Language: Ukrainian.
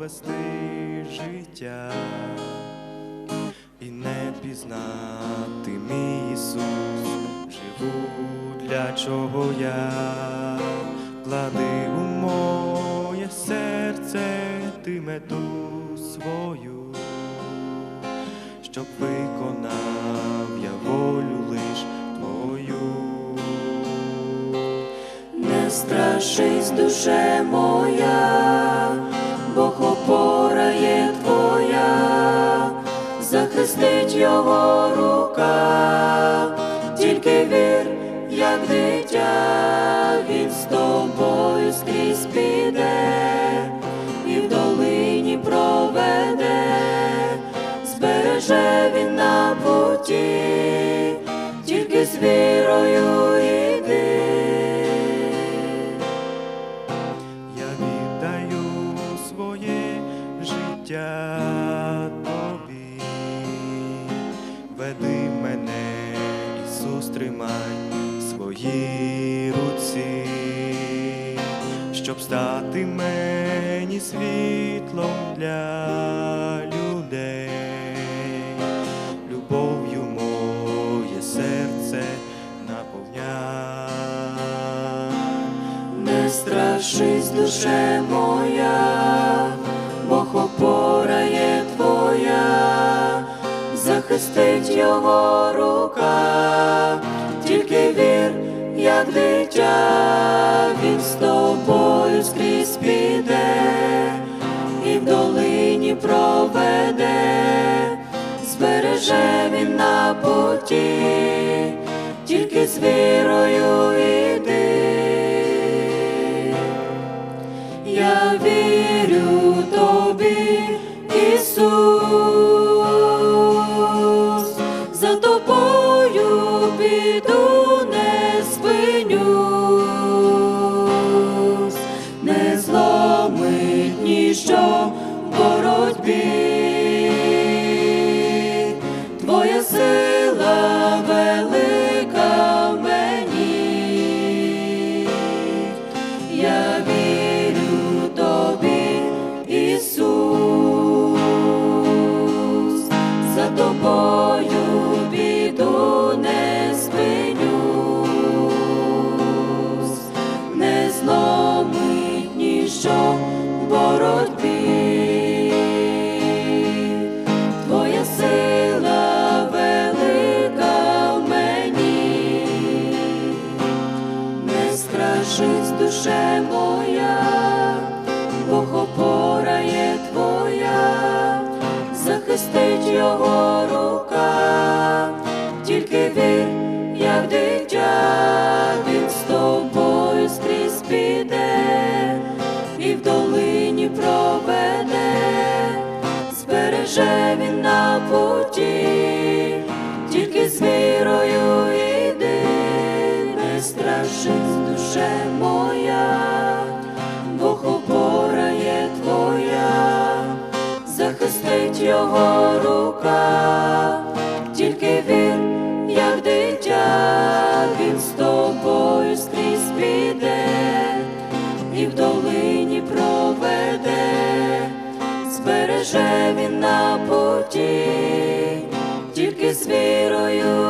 провести життя і не пізнати мій Ісус, живу для чого я клади у моє серце ти мету свою, щоб виконав я волю лиш твою. Не страшись, душе моя, захистить його рука, тільки вір, як дитя, він з тобою скрізь піде, і в долині проведе, збереже він на путі, тільки з вірою йди. Я віддаю своє життя тримай в своїй руці, щоб стати мені світлом для людей, любов'ю моє серце наповняй. Не страшись, душе моя, захистить його рука, тільки вір, як дитя, він з тобою скрізь піде, і в долині проведе, збереже він на путі, тільки з вірою страшись, душе моя, Бог опора є твоя, захистить його рука, тільки вір, як дитя, він з тобою скрізь піде, і в долині проведе, збереже він на путі, тільки з вірою не душе моя, Бог опора є твоя, захистить його рука, тільки вір, як дитя, він з тобою скрізь піде, і в долині проведе, збереже він на путі, тільки з вірою